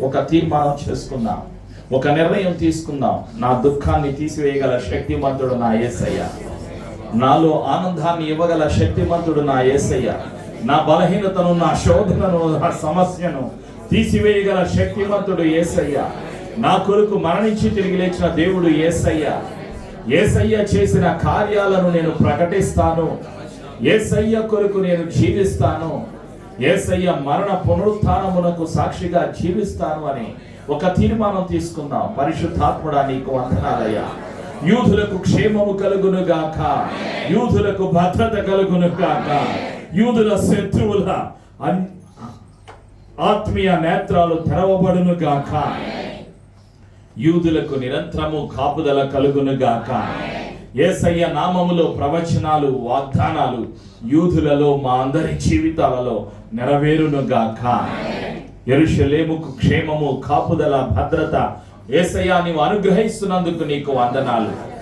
ఒక తీర్మానం చేసుకుందాం. ఒక నిర్ణయం తీసుకుందాం. నా దుఃఖాన్ని తీసివేయగల శక్తిమంతుడు నా ఏసయ్య. నాలో ఆనందాన్ని ఇవ్వగల శక్తిమంతుడు నా ఏసయ్య. నా బలహీనతను నా శోధనను నా సమస్యను తీసివేయగల శక్తిమంతుడు ఏసయ్య. నా కొరకు మరణించి తిరిగి లేచిన దేవుడు ఏసయ్య. యేసయ్య చేసిన కార్యాలను నేను ప్రకటిస్తాను. ఏసయ్య కొరకు నేను జీవిస్తాను. యేసయ్య మరణ పునరుత్నమునకు సాక్షిగా జీవిస్తాను అని ఒక తీర్మానం తీసుకుందాం. పరిశుద్ధాత్ముడా నీకు వందనాలయ్యా. యూదులకు క్షేమము కలుగును గాక యూదులకు భద్రత కలుగును గాక యూదుల శత్రువుల ఆత్మీయ నేత్రాలు తెరవబడును గాక యూదులకు నిరంతరము కాపుదల కలుగును గాక ఏసయ్య నామములో ప్రవచనాలు వాగ్దానాలు యూదులలో మా అందరి జీవితాలలో నెరవేరును గాక ఎరుషలేముకు క్షేమము కాపుదల భద్రత యేసయ్య నీవు అనుగ్రహిస్తున్నందుకు నీకు వందనాలు.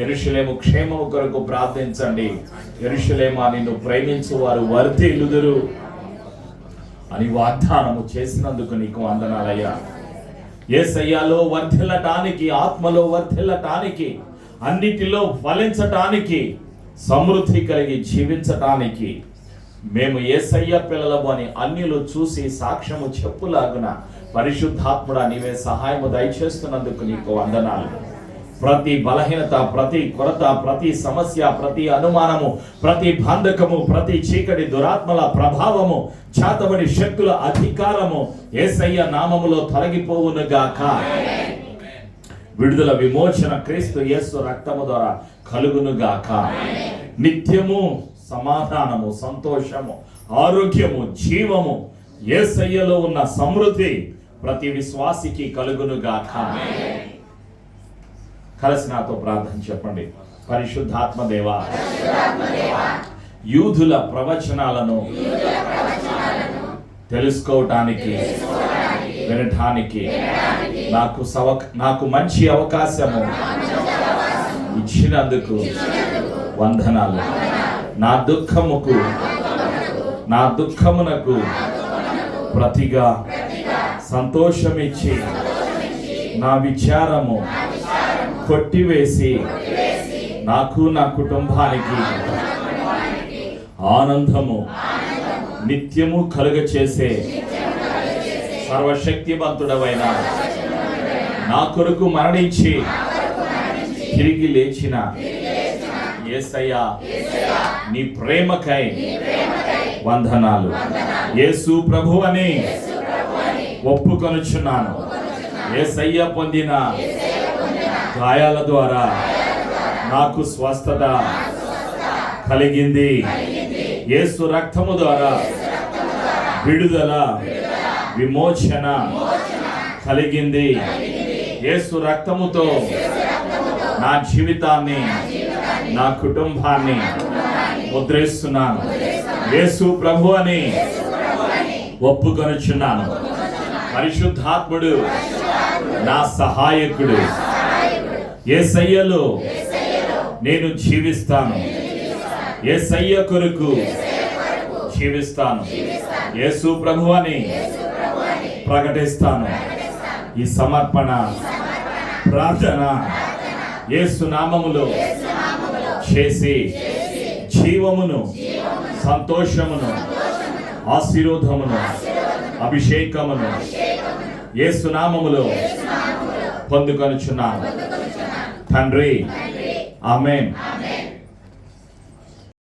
ఎరుషలేము క్షేమము కొరకు ప్రార్థించండి. ఎరుషలేమా నిన్ను ప్రేమించు వారు వర్ధిల్లుదురు. అని వాగ్దానము చేసినందుకు నీకు వందనాలయ్యా. ఏసయ్యాలో వర్ధిల్లటానికి ఆత్మలో వర్ధిల్లటానికి అన్నిటిలో ఫలించటానికి సమృద్ధి కలిగి జీవించటానికి మేము ఏసయ్య పిల్లలము అని అన్యులు చూసి సాక్ష్యము చెప్పులాగున పరిశుద్ధాత్ముడా నీవే సహాయము దయచేస్తున్నందుకు నీకు వందనాలు. ప్రతి బలహీనత ప్రతి కొరత ప్రతి సమస్య ప్రతి అనుమానము ప్రతి బంధకము ప్రతి చీకటి దురాత్మల ప్రభావము చేతబడి శక్తుల అధికారము ఏసయ్య నామములో తొలగిపోవునుగాక. విడుదల విమోచన క్రీస్తు యేసు రక్తము ద్వారా కలుగునుగాక. నిత్యము సమాధానము సంతోషము ఆరోగ్యము జీవము యేసయ్యలో ఉన్న సమృద్ధి ప్రతి విశ్వాసికి కలుగునుగాక. కలిసి నాతో ప్రార్థన చెప్పండి. పరిశుద్ధాత్మ దేవా యూదుల ప్రవచనాలను తెలుసుకోవటానికి వినటానికి నాకు సవ నాకు మంచి అవకాశము ఇచ్చినందుకు వందనాలు. నా దుఃఖముకు నా దుఃఖమునకు ప్రతిగా సంతోషమిచ్చి నా విచారము కొట్టివేసి నాకు నా కుటుంబానికి ఆనందము నిత్యము కలుగ చేసే సర్వశక్తివంతుడవైన నా కొరకు మరణించి తిరిగి లేచిన ఏసయ్యా నీ ప్రేమకై వందనాలు. యేసు ప్రభు అని ఒప్పుకొనుచున్నాను. ఏసయ్య పొందిన గాయాల ద్వారా నాకు స్వస్థత కలిగింది. యేసు రక్తము ద్వారా విడుదల విమోచన కలిగింది. యేసు రక్తముతో నా జీవితాన్ని నా కుటుంబాన్ని ముద్రిస్తున్నాను. యేసు ప్రభు అని ఒప్పుకొనుచున్నాను. పరిశుద్ధాత్ముడు నా సహాయకుడు. ఏ సయ్యలో నేను జీవిస్తాను. ఏ సయ్య కొరకు జీవిస్తాను. యేసు ప్రభు అని ప్రకటిస్తాను. ఈ సమర్పణ ప్రార్థన ఏసునామములో చేసి జీవమును సంతోషమును ఆశీర్వాదమును అభిషేకమును ఏసునామములో పొందుకొనుచున్నాను. తండ్రి ఆమెన్.